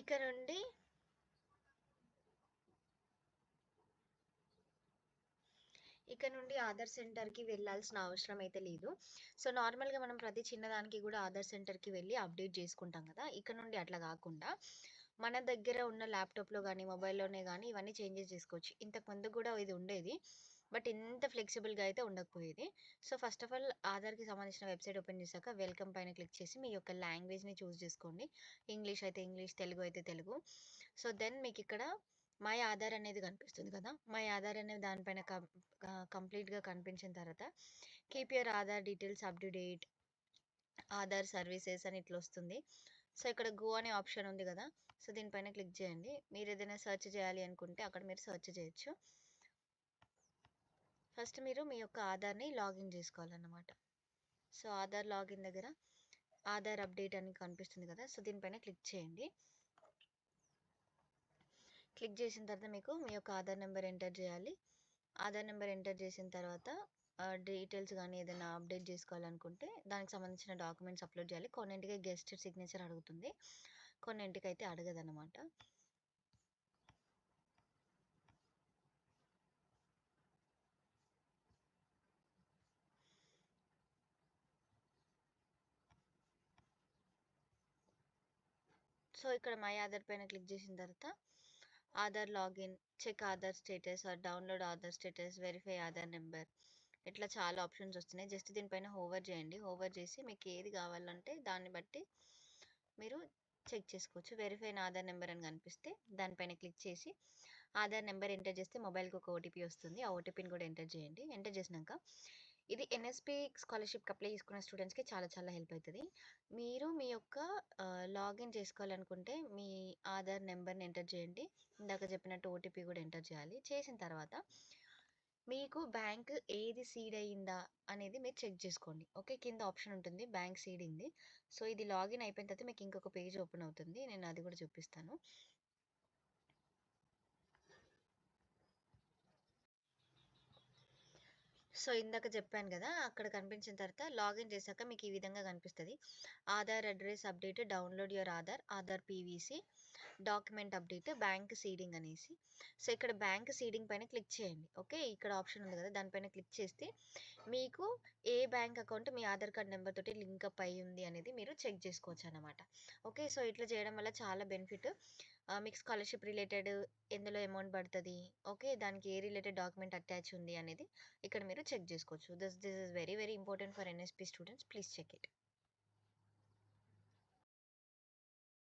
ఇక నుండి ఇక నుండి ఆధార్ సెంటర్‌కి వెళ్ళాల్సిన అవసరం అయితే లేదు. సో, నార్మల్‌గా మనం ప్రతి చిన్నదానికి కూడా ఆధార్ సెంటర్‌కి వెళ్ళి అప్డేట్ చేసుకుంటాం కదా ఇక నుండి అట్లా కాకుండా మన దగ్గర ఉన్న ల్యాప్‌టాప్‌లో కానీ మొబైల్‌లోనే కానీ ఇవన్నీ చేంజెస్ చేసుకోవచ్చు ఇంతకుముందు కూడా ఇది ఉండేది. బట్ ఇంత ఫ్లెక్సిబుల్‌గా అయితే ఉండకపోయేది. సో, ఫస్ట్ ఆఫ్ ఆల్ ఆధార్‌కి సంబంధించిన వెబ్‌సైట్ ఓపెన్ చేశాక వెల్కమ్ పైన క్లిక్ చేసి మీ యొక్క లాంగ్వేజ్‌ని చూస్ చేసుకోండి ఇంగ్లీష్ అయితే ఇంగ్లీష్, తెలుగు అయితే తెలుగు. సో, దెన్ మీకు ఇక్కడ మై ఆధార్ అనేది కనిపిస్తుంది కదా! మై ఆధార్ అనేది దానిపైన కంప్లీట్‌గా కనిపించిన తర్వాత keep your Aadhaar details up to date Aadhaar services అని ఇట్లా వస్తుంది సో, ఇక్కడ గో అనే ఆప్షన్ ఉంది కదా సో, దీనిపైన క్లిక్ చేయండి. మీరు ఏదైనా సెర్చ్ చేయాలి అనుకుంటే అక్కడ మీరు సెర్చ్ చేయొచ్చు. ఫస్ట్ మీరు మీ యొక్క ఆధార్‌ని లాగిన్ చేసుకోవాలన్నమాట సో, ఆధార్ లాగిన్ దగ్గర ఆధార్ అప్డేట్ అని కనిపిస్తుంది కదా! సో, దీనిపైన క్లిక్ చేయండి. క్లిక్ చేసిన తర్వాత మీకు మీ యొక్క ఆధార్ నెంబర్ ఎంటర్ చేయాలి. ఆధార్ నెంబర్ ఎంటర్ చేసిన తర్వాత డీటెయిల్స్ కానీ ఏదైనా అప్డేట్ చేసుకోవాలనుకుంటే దానికి సంబంధించిన డాక్యుమెంట్స్ అప్‌లోడ్ చేయాలి. కొన్నింటికి గెస్ట్ సిగ్నేచర్ అడుగుతుంది. కొన్నింటికి అయితే అడగదనమాట. సో, ఇక్కడ మై ఆధార్ పైన క్లిక్ చేసిన తర్వాత Aadhaar login, check Aadhaar status or download Aadhaar status, verify Aadhaar number ఇట్లా చాలా ఆప్షన్స్ వస్తున్నాయి. జస్ట్ దీనిపైన హోవర్ చేయండి. హోవర్ చేసి మీకు ఏది కావాలంటే దాన్ని బట్టి మీరు చెక్ చేసుకోవచ్చు. వెరిఫైన్ ఆధార్ నెంబర్ అని కనిపిస్తే దానిపైన క్లిక్ చేసి ఆధార్ నెంబర్ ఎంటర్ చేస్తే మొబైల్‌కి ఒక ఓటీపీ వస్తుంది. ఆ ఓటీపీని కూడా ఎంటర్ చేయండి. ఎంటర్ చేసినాక ఇది ఎన్ఎస్పి స్కాలర్‌షిప్‌కి అప్లై చేసుకున్న స్టూడెంట్స్‌కి చాలా చాలా హెల్ప్ అవుతుంది మీరు మీ యొక్క లాగిన్ చేసుకోవాలనుకుంటే మీ ఆధార్ నెంబర్ని ఎంటర్ చేయండి. ఇందాక చెప్పినట్టు ఓటీపీ కూడా ఎంటర్ చేయాలి. చేసిన తర్వాత మీకు బ్యాంక్ ఏది సీడ్ అయిందా అనేది మీరు చెక్ చేసుకోండి. ఓకే. కింద ఆప్షన్ ఉంటుంది బ్యాంక్ సీడింగ్‌ది. సో, ఇది లాగిన్ అయిపోయిన తర్వాత మీకు ఇంకొక పేజ్ ఓపెన్ అవుతుంది. నేను అది కూడా చూపిస్తాను. సో, ఇందాక చెప్పాను కదా! అక్కడ కనిపించిన తర్వాత లాగిన్ చేశాక మీకు ఈ విధంగా కనిపిస్తుంది. Aadhaar address update, download your Aadhaar, Aadhaar PVC, document update, bank seeding అనేసి. సో, ఇక్కడ బ్యాంక్ సీడింగ్ పైన క్లిక్ చేయండి. ఓకే. ఇక్కడ ఆప్షన్ ఉంది కదా! దానిపైన క్లిక్ చేస్తే మీకు ఏ బ్యాంక్ అకౌంట్ మీ ఆధార్ కార్డ్ నెంబర్ తోటి లింక్ అప్ అయ్యి ఉంది అనేది మీరు చెక్ చేసుకోవచ్చు అనమాట ఓకే. సో, ఇట్లా చేయడం వల్ల చాలా బెనిఫిట్. మీకు స్కాలర్‌షిప్ రిలేటెడ్ ఎందులో అమౌంట్ పడుతుంది ఓకే. దానికి ఏ రిలేటెడ్ డాక్యుమెంట్ అటాచ్ ఉంది అనేది ఇక్కడ మీరు చెక్ చేసుకోవచ్చు. This this is very very important for NSP students. Please check it.